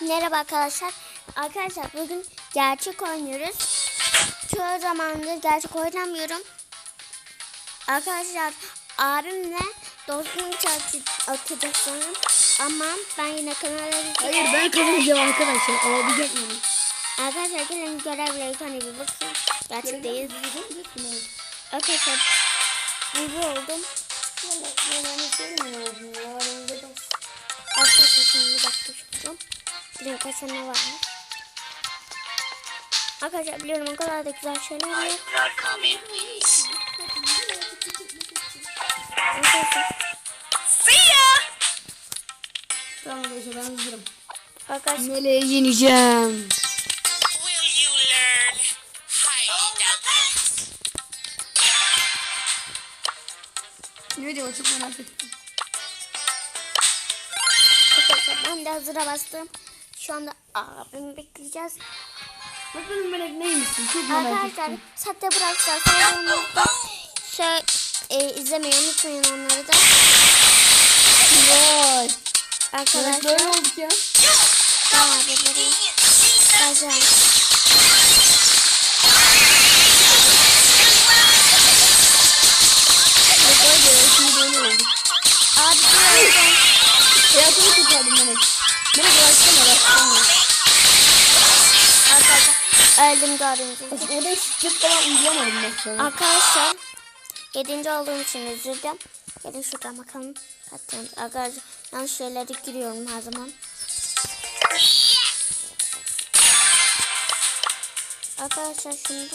Merhaba arkadaşlar. Arkadaşlar bugün gerçek oynuyoruz. Çoğu zamandır gerçek oynamıyorum. Arkadaşlar abimle dostum çarpı atacak sanırım. Ama ben yine kanala Hayır ben kazanacağım arkadaşlar. Alabilecek miyim? Arkadaşlar gelin görevle ilk hani bir bakın. Gerçekteyiz. Arkadaşlar bibi oldum. Arkadaşlar şimdi bir dakika şuradan. Bir dakika ne varmış. Arkadaşlar biliyorum o kadar da güzel şeyler var. Arkadaşlar, See ya! Tamam arkadaşlar ben hazırım. arkadaşlar Meleği yeneceğim. Ne diyor çok merak ettim. Ben de hazıra bastım. Şu anda abimi bekleyeceğiz. Bakalım melek neymişsin çok merak Arkadaşlar ettim. sahte bırakacağız. Sonunda şey e, izlemeyi unutmayın onları da. Vay. Arkadaşlar böyle olduk ya. bir böyle güzel. Melek böyle şimdi böyle olduk. Abi birazdan Hayatımı kurtardım Melek. Melek uğraşsana uğraşsana. arkadaşlar öldüm gördüğünüz gibi. Orada hiç sıkıntı falan ben sana. Arkadaşlar yedinci olduğum için üzüldüm. Gelin şuradan bakalım. Hatta arkadaşlar yanlış şeylere giriyorum her zaman. Arkadaşlar şimdi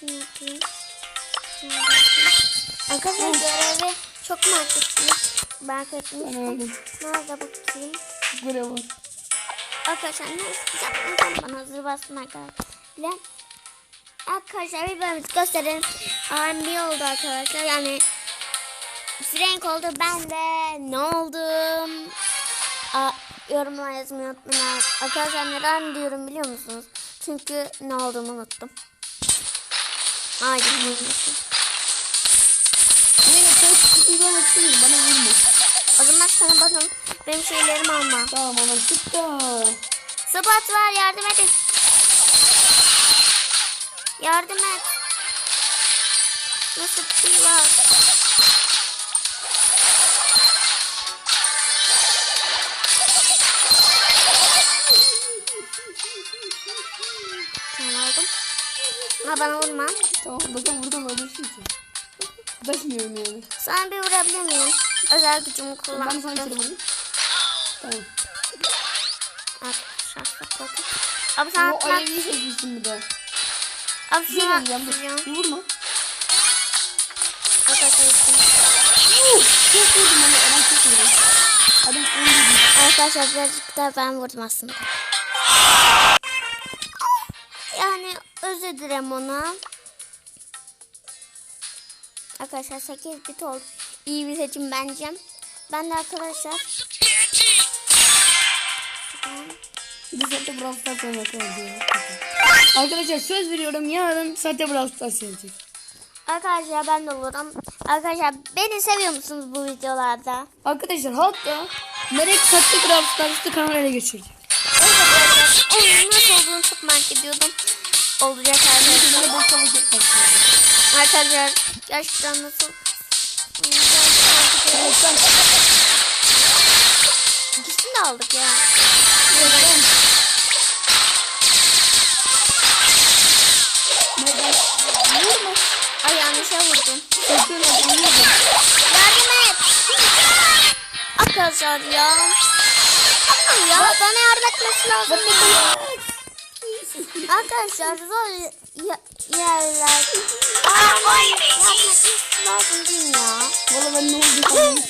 şunu yapayım. Arkadaşlar görevi çok merak. Merak Ben etmiştim. öldüm. Nerede bakayım? Böyle var. Arkadaşlar ne yapacağım? Bana hazır bastım arkadaşlar. Arkadaşlar bir bölümümüzü gösterelim. R&B oldu arkadaşlar. Yani Frank oldu. Ben de ne oldum? Aa, yorumlar yazmayı unutmayın. Arkadaşlar neden diyorum biliyor musunuz? Çünkü ne olduğumu unuttum. Melek sen sıkıntı uygulamak istemiyorum bana vurma. O zaman sana bakın benim şeylerimi alma. Tamam anlaştık da. Sıbat var yardım edin. Yardım et. Nasıl bir şey var? Sen aldım. Ha bana vurma. Tamam bakalım buradan öldürsün ki. Taşmıyorum yani. Sana bir vurabilir miyim? Özel gücümü Ben kullandım. vurayım. Tamam. Arkadaşlar. Abi sen O atma. alevi çekmişsin bir de. Abi şey dur. atacağım. Bir vurma. Arkadaşlar birazcık daha ben vurdum aslında. Yani özür dilerim ona. Arkadaşlar 8 bit oldu. İyi bir seçim bence. Ben de arkadaşlar saatte Brawl Stars lazım. Arkadaşlar söz veriyorum yarın saatte Brawl Stars gelecek. arkadaşlar ben de olurum. Arkadaşlar beni seviyor musunuz bu videolarda? Arkadaşlar hatta Melek saatte Brawl Stars'ı kameraya geçirecek. Evet arkadaşlar onun nasıl olduğunu çok merak ediyordum. Olacak arkadaşlar. Arkadaşlar gerçekten nasıl? İkisini de aldık ya. Vurma. Ay yanlışa vurdum. Yardım et. Arkadaşlar ya. Aman ya bana yardım etmesi lazım. Arkadaşlar ya- yerler. Aa, yapması lazım değil ya. Valla ben ne oldu sanırım.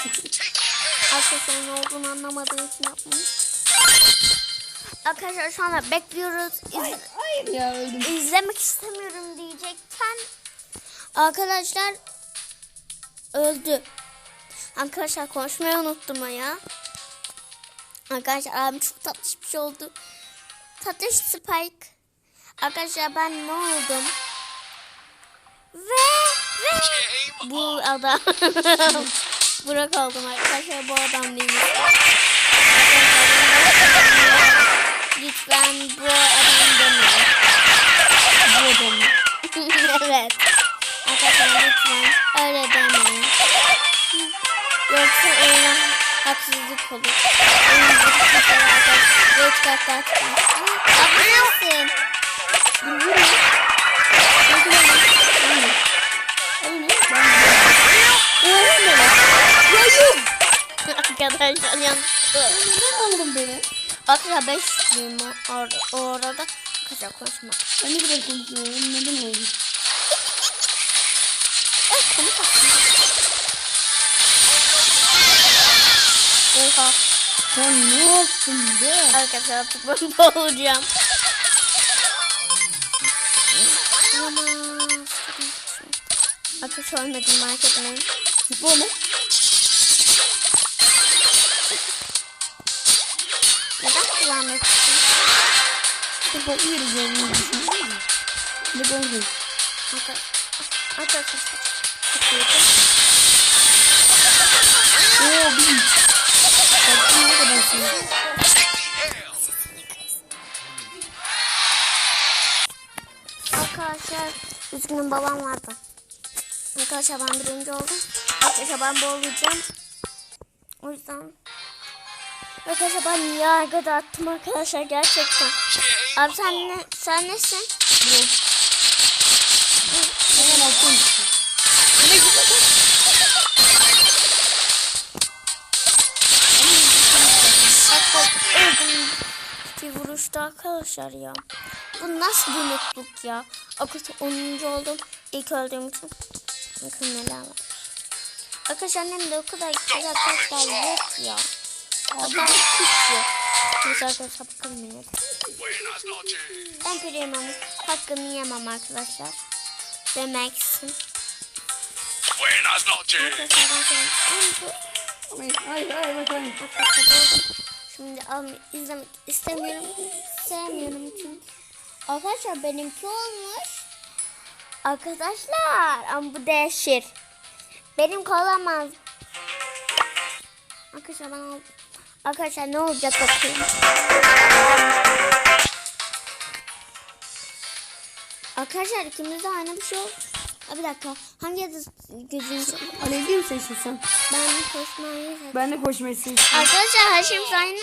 Arkadaşlar ne olduğunu anlamadığı için yapmış. Arkadaşlar şu anda bekliyoruz. İz- Hayır ya öldüm. izlemek istemiyorum diyecekken arkadaşlar öldü. Arkadaşlar konuşmayı unuttum ya. Arkadaşlar abim çok tatlış bir şey oldu. Tatlış Spike. Arkadaşlar ben ne oldum? Ve ve bu adam Burak oldum arkadaşlar bu adam değil. Lütfen bu adam demeyin. Bu adam. evet. Arkadaşlar lütfen öyle demeyin. Yoksa oyuna haksızlık olur. Bir kere arkadaşlar geç katlar çıkar. Ama haklısın. Dur Arkadaşlar yanlış. Neden aldın beni? Arkadaşlar 5 düğüm or orada. Arkadaşlar konuşma. Ben ne kadar konuşuyorum? Neden oldu? Evet konuş aslında. Oha. Sen ne yaptın be? Arkadaşlar artık ben boğulacağım. Aman. Arkadaşlar ölmedim merak etmeyin. Bu mu? Neden kullanmak için? Bu bok yeriz ya bunu düşünüyor musun? Ne böyle? Arkadaşlar. Arkadaşlar. Sıkıyordum. Oo bir. Baktın ne kadar şey. Arkadaşlar üzgünüm babam vardı. Arkadaşlar ben birinci oldum. Arkadaşlar ben boğulacağım. O yüzden Arkadaşlar ben niye arkada attım arkadaşlar gerçekten. Abi sen ne sen nesin? Bu. Hemen altın. Vuruşta arkadaşlar ya. Bu nasıl bir mutluluk ya? Arkadaşlar 10. oldum. İlk öldüğüm için. Bakın neler var. Arkadaşlar annem de o kadar güzel kartlar yok ya. Hatta hiç yok. Neyse arkadaşlar. Buenas noches. Ben Priman'ın hakkını yemem arkadaşlar. Demeksin. Buenas noches. Arkadaşlar ben senin Hayır hayır hayır. Arkadaşlar şimdi izlemek istemiyorum. Sevmiyorum çünkü. Arkadaşlar benimki olmuş. Arkadaşlar ama bu değişir. Benim olamaz. Arkadaşlar ben Arkadaşlar ne olacak bakayım. Arkadaşlar ikimiz de aynı bir şey oldu. Aa, bir dakika. Hangi adı gözünü Alevli mi seçtin sen? Ben koşmayı seçtim. Ben de koşmayı seçtim. Arkadaşlar her şeyimiz aynı.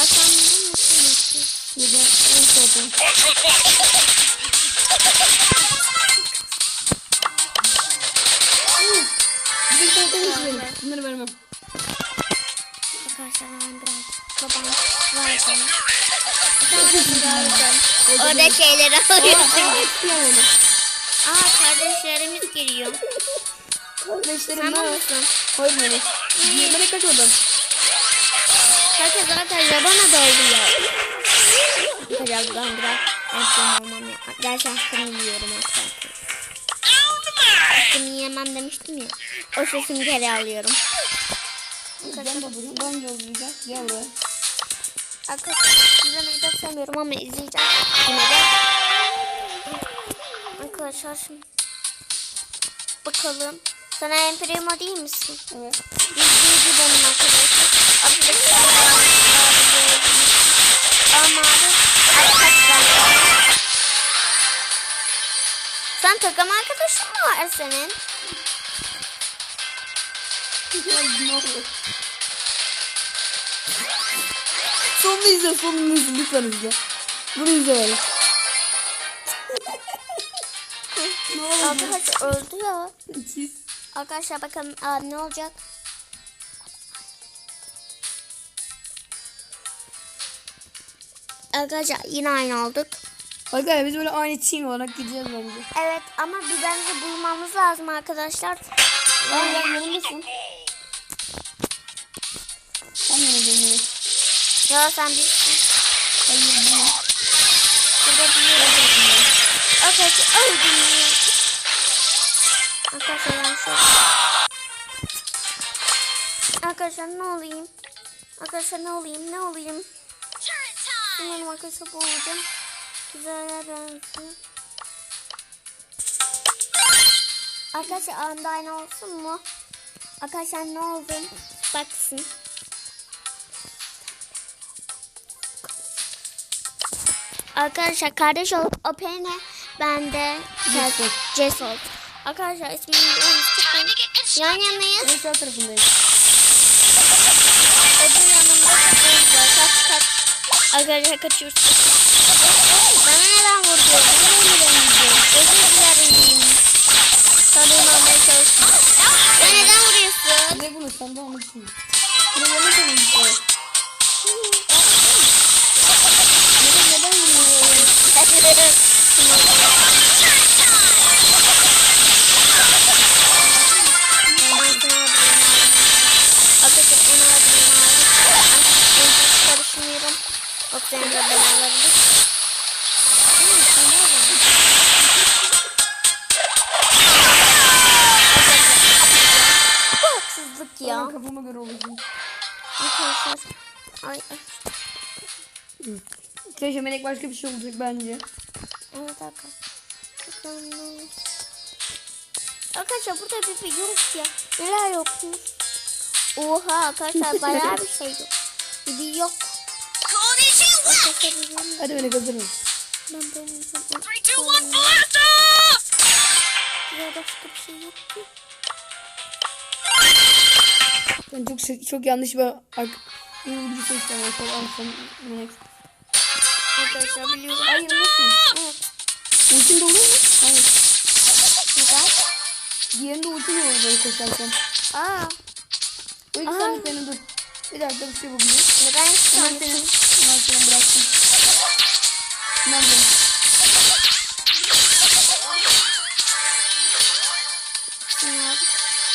Arkamda mısınız? Neden? En sevdiğim. Watch, watch, watch. Bir korkunç verin. Bunları vermem. Arkadaşlar ben biraz babam varken. Orada şeyleri alıyorsun. Aa, kardeşlerimiz geliyor. Kardeşlerim Sen ne? mısın? Hayır beni. Diğerine kaç oradan? Herkes arkadaşlar bana da oluyor. Arkadaşlar ben biraz hakkım olmam ya. Gerçekten hakkımı yiyorum arkadaşlar. Hakkımı yiyemem demiştim ya. O sesimi geri alıyorum. Ben babacığım. Ben yollayacağım. Gel buraya. Arkadaşlar izlemeyi de sevmiyorum ama izleyeceğim. Yine de. Arkadaşlar şimdi bakalım. Sen en primo değil misin? Evet. İzleyici benim arkadaşlar. Arkadaşlar. Ama abi. Arkadaşlar. Sen takım arkadaşın mı var senin? Sonunu izle, sonunu izle. Lütfen izle. Bunu izle oldu? Arkadaşlar öldü ya. İkiz. Arkadaşlar bakın aa, ne olacak? Arkadaşlar yine aynı olduk. Arkadaşlar biz böyle aynı team olarak gideceğiz bence. Evet ama birbirimizi bulmamız lazım arkadaşlar. Aa ya yanımdasın. Sen yanımdasın. Ya sen bilirsin. Hayır. Burada bir yere. Arkadaşlar öldüm. Arkadaşlar şu Arkadaşlar ne olayım? Arkadaşlar ne olayım? Ne olayım? Umarım arkadaşlar bu olacağım. Güzel benziyor. Arkadaşlar anda aynı olsun mu? Arkadaşlar ne oldum? Baksın. Arkadaşlar kardeş olup Opene ben de Cesur. Cesol. Arkadaşlar ismini unutmayın. Yan yanayız. Ben sağ tarafındayım. Öbür yanımda kapıyız var. Kaç kaç. Arkadaşlar kaçıyoruz. Bana neden vurdu? Bana neden vurdu? Özür dilerim. Sanırım almaya çalıştım. Ya neden vuruyorsun? Ne bunu sen de. Bunu bana sorun işte. Neden neden vuruyor? Senin de ben alabilirim. Sen de al bana. Bu haksızlık ya. Kafama göre olacak. Arkadaşlar. Ay, ay. Keşke melek başka bir şey olacak bence. Evet arkadaşlar. Arkadaşlar burada bir şey yok ya. Neler yokmuş? Oha arkadaşlar bayağı bir şey yok. Bir yok. Hadi melek hazırım. Ben benim zaman. 3, 2, 1, blast off! Ya başka bir şey yok ki. Ben çok çok yanlış bir ak vurucu seçtim arkadaşlar. Al sen melek. Arkadaşlar biliyorum. Hayır nasıl? Evet. Ultin doluyor mu? Hayır. Neden? Diğerinde ultin oluyor böyle koşarken. Aa. O iki tane senin dur. Bir dakika bir şey bakayım. Neden hiç Senin bıraktım. Tamam benim.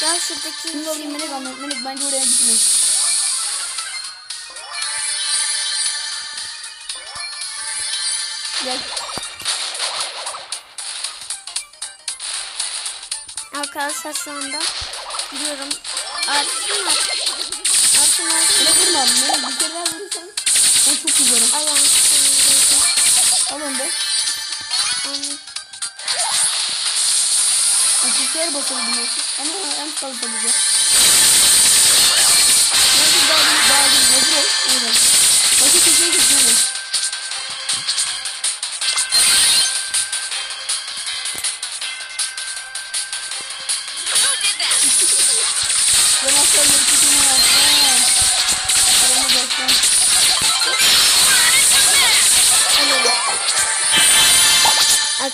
Ya şuradaki Şimdi alayım melek anlat. Melek bence oraya gitme. Gel. Arkadaşlar şu anda gidiyorum. Artık mı? Artık mı? Melek vurma. Melek bir kere vurursan. Ben çok güzelim. Allah'ım. Al onu da. Aşırıya basabiliyorsun. Ama en fazla bize. Nerede dağılıyor? Dağılıyor. Hazır ol. Aynen. Başka köşeye git.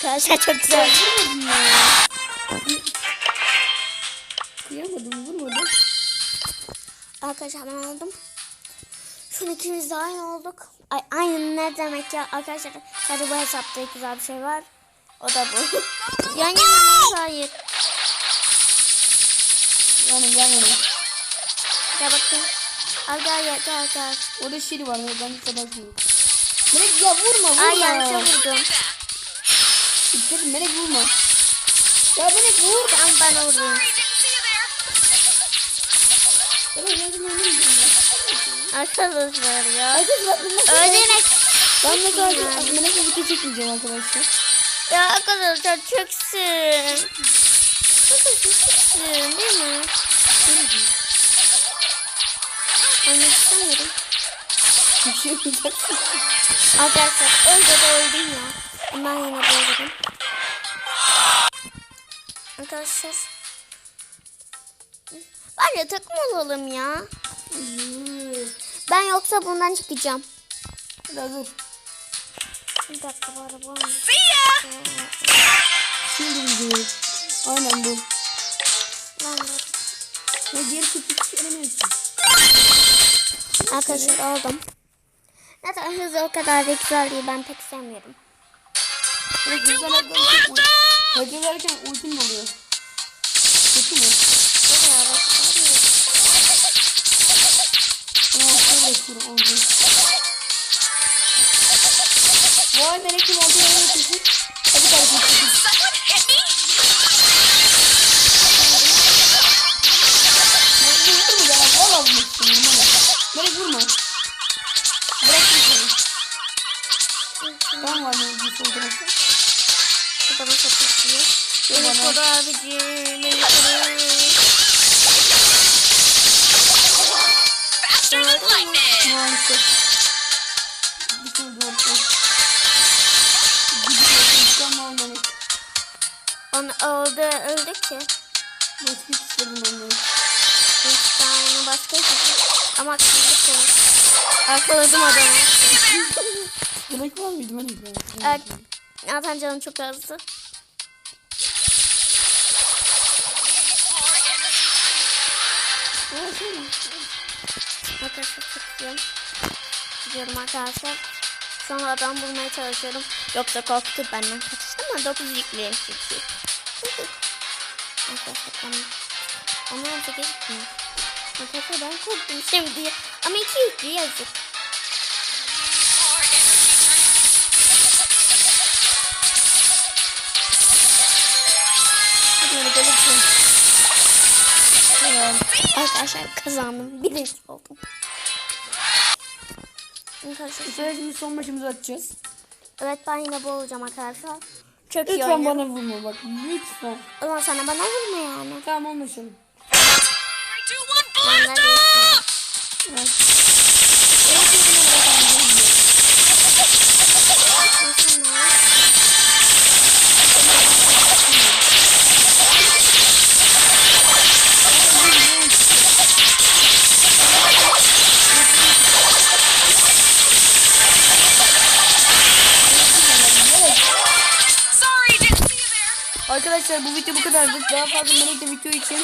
Arkadaşlar çok güzel. Kıyamadım vurmadım. Arkadaşlar ben aldım. Şu an ikimiz de aynı olduk. Ay, aynı ne demek ya arkadaşlar. Hadi bu hesapta güzel bir şey var. O da bu. Yan yana? Hayır. Yani yan yana. Gel bakayım. Al gel gel gel gel. Orada şiri var. Ben de sadaşmıyorum. Melek ya vurma vurma. Ay yanlışa vurdum. İtledim Melek vurma. Ya Melek vur. Tamam ben. Melek mi? Arkadaşlar ya. Arkadaşlar ben kadar Yani. Melek'le video çekmeyeceğim arkadaşlar. Ya arkadaşlar çöksün. Çöksün değil mi? Oynamak istemiyorum. Bir şey yapacaksın. Arkadaşlar öldü de öldüm ya. Ben yine öldüm. Arkadaşlar. Bence takım olalım ya. Ben yoksa bundan çıkacağım. Hadi hazır. Bir dakika bu araba var mı? Şimdi video. Aynen bu. Ben de. Ya geri hiç göremiyorsun. Arkadaşlar aldım. Neden hızlı o kadar da güzel değil ben pek sevmiyorum. Hareket ederken ultim oluyor. Kötü mü? Aa, şöyle yapıyorum. Oldu. Vay Melek'in oldu. Ne yapıyorsun? Hadi kardeşim. Melek vurma ya. Valla. Melek. Melek vurma. abicim. Faster than lightning. Maalesef. Bütün gördüm. Gidiyorum olmamış. Onu öldü, öldü ki. Başka kişilerin olmamış. Üç tane başka. Şey. Ama kişilerin. Arkaladım var mıydı ben Evet. Zaten canım çok azdı. Arkadaşlar çok gidiyorum. Arkadaşlar. Sonra adam bulmaya çalışıyorum. Yoksa korktu benden kaçtı ama 9 yüklüyorum çünkü. arkadaşlar. Ama artık gitmiyor. Arkadaşlar ben korktum şimdi. Ama iki yüklü yazık. Arkadaşlar kazandım. Birinci oldum. Arkadaşlar, Bu sefer şimdi son maçımızı atacağız. evet ben yine bu olacağım arkadaşlar. Çok iyi Lütfen oynuyorum. bana vurma bak. Lütfen. O zaman sana bana vurma yani. Tamam anlaşalım. Three, Arkadaşlar bu video bu kadardı. Daha fazla meraklı video için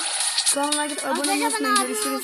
kanala abone olmayı unutmayın. Görüşürüz.